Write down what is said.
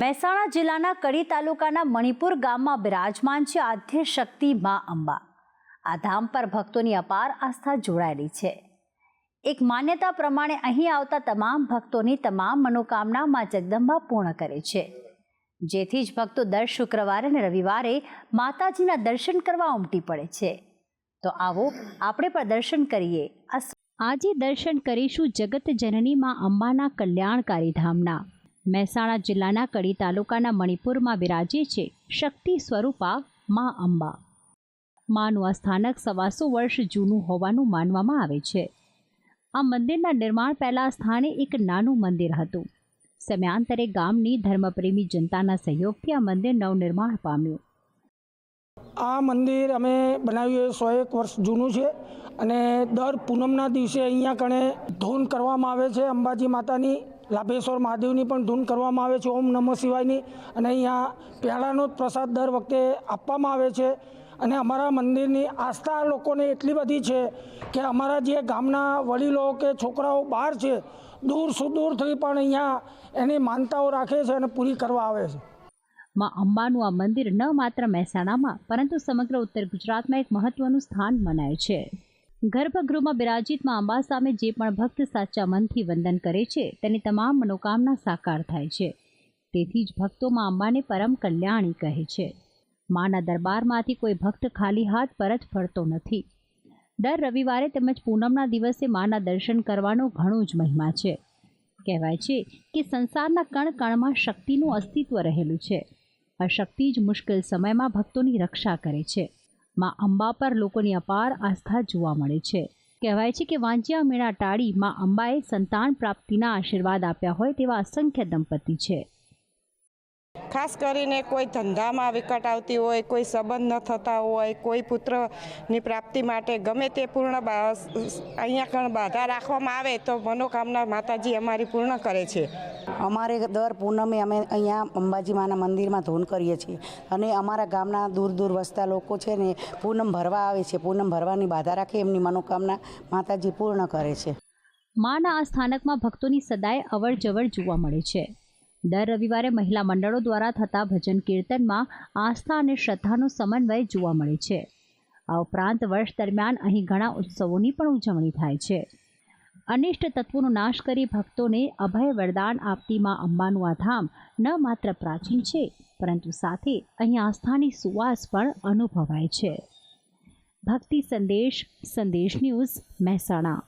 મહેસાણા જિલ્લાના કડી તાલુકાના મણિપુર ગામમાં બિરાજમાન છે આધ્ય શક્તિ મા અંબા. આ ધામ પર ભક્તોની અપાર આસ્થા જોડાયેલી છે. એક માન્યતા પ્રમાણે અહીં આવતા તમામ ભક્તોની તમામ મનોકામના માં જગદંબા પૂર્ણ કરે છે. જેથી જ ભક્તો દર શુક્રવારે અને રવિવારે માતાજીના દર્શન કરવા ઉમટી પડે છે. તો આવો આપણે પણ દર્શન કરીએ આજે દર્શન કરીશું જગત જનની મા અંબાના કલ્યાણકારી ધામના. મહેસાણા જિલ્લાના કડી તાલુકાના મણિપુરમાં બિરાજે છે શક્તિ સ્વરૂપા મા અંબા. માનું આ સ્થાનક સવાસો વર્ષ જૂનું હોવાનું માનવામાં આવે છે. આ મંદિરના નિર્માણ પહેલાં સ્થાને એક નાનું મંદિર હતું. સમયાંતરે ગામની ધર્મપ્રેમી જનતાના સહયોગથી આ મંદિર નવનિર્માણ પામ્યું. આ મંદિર અમે બનાવ્યું સો એક વર્ષ જૂનું છે. અને દર પૂનમના દિવસે અહીંયા કણે ધૂન કરવામાં આવે છે. અંબાજી માતાની, લાભેશ્વર મહાદેવની પણ ધૂન કરવામાં આવે છે. ઓમ નમઃ શિવાયની અને અહીંયા પ્યાળાનો જ પ્રસાદ દર વખતે આપવામાં આવે છે. અને અમારા મંદિરની આસ્થા લોકોને એટલી બધી છે કે અમારા જે ગામના વડીલો કે છોકરાઓ બહાર છે, દૂર સુદૂરથી પણ અહીંયા એની માનતાઓ રાખે છે અને પૂરી કરવા આવે છે. માં અંબાનું આ મંદિર ન માત્ર મહેસાણામાં, પરંતુ સમગ્ર ઉત્તર ગુજરાતમાં એક મહત્વનું સ્થાન મનાય છે. ગર્ભગૃહમાં બિરાજિતમાં અંબા સામે જે પણ ભક્ત સાચા મનથી વંદન કરે છે, તેની તમામ મનોકામના સાકાર થાય છે. તેથી જ ભક્તોમાં અંબાને પરમ કલ્યાણી કહે છે. માના દરબારમાંથી કોઈ ભક્ત ખાલી હાથ પરત ફરતો નથી. દર રવિવારે તેમજ પૂનમના દિવસે માના દર્શન કરવાનો ઘણો જ મહિમા છે. કહેવાય છે કે સંસારના કણ કણમાં શક્તિનું અસ્તિત્વ રહેલું છે. આ શક્તિ જ મુશ્કેલ સમયમાં ભક્તોની રક્ષા કરે છે. માં અંબા પર લોકોની અપાર આસ્થા જોવા મળે છે. કહેવાય છે કે વાંચ્યા મેળા ટાળી માં અંબાએ સંતાન પ્રાપ્તિના આશીર્વાદ આપ્યા હોય તેવા અસંખ્ય દંપતી છે. ખાસ કરીને કોઈ ધંધામાં વિકટ આવતી હોય કોઈ સંબંધ ન થતા હોય કોઈ પુત્રની પ્રાપ્તિ માટે ગમે તે પૂર્ણ બા- અહીંયા પણ બાધા રાખવામાં આવે તો મનોકામના માતાજી અમારી પૂર્ણ કરે છે. અમારે દર પૂનમે અમે અહીંયા અંબાજી માના મંદિરમાં ધૂન કરીએ છીએ અને અમારા ગામના દૂર દૂર વસતા લોકો છે ને પૂનમ ભરવા આવે છે પૂનમ ભરવાની બાધા રાખી એમની મનોકામના માતાજી પૂર્ણ કરે છે. માના આ સ્થાનકમાં ભક્તોની સદાય અવર જવર જોવા મળે છે. દર રવિવારે મહિલા મંડળો દ્વારા થતા ભજન કીર્તનમાં આસ્થા અને શ્રદ્ધાનો સમન્વય જોવા મળે છે. આ ઉપરાંત વર્ષ દરમિયાન અહીં ઘણા ઉત્સવોની પણ ઉજવણી થાય છે. અનિષ્ટ તત્વોનો નાશ કરી ભક્તોને અભય વરદાન આપતી માં અંબાનું આ ધામ ન માત્ર પ્રાચીન છે, પરંતુ સાથે અહીં આસ્થાની સુવાસ પણ અનુભવાય છે. ભક્તિ સંદેશ સંદેશ ન્યૂઝ મહેસાણા.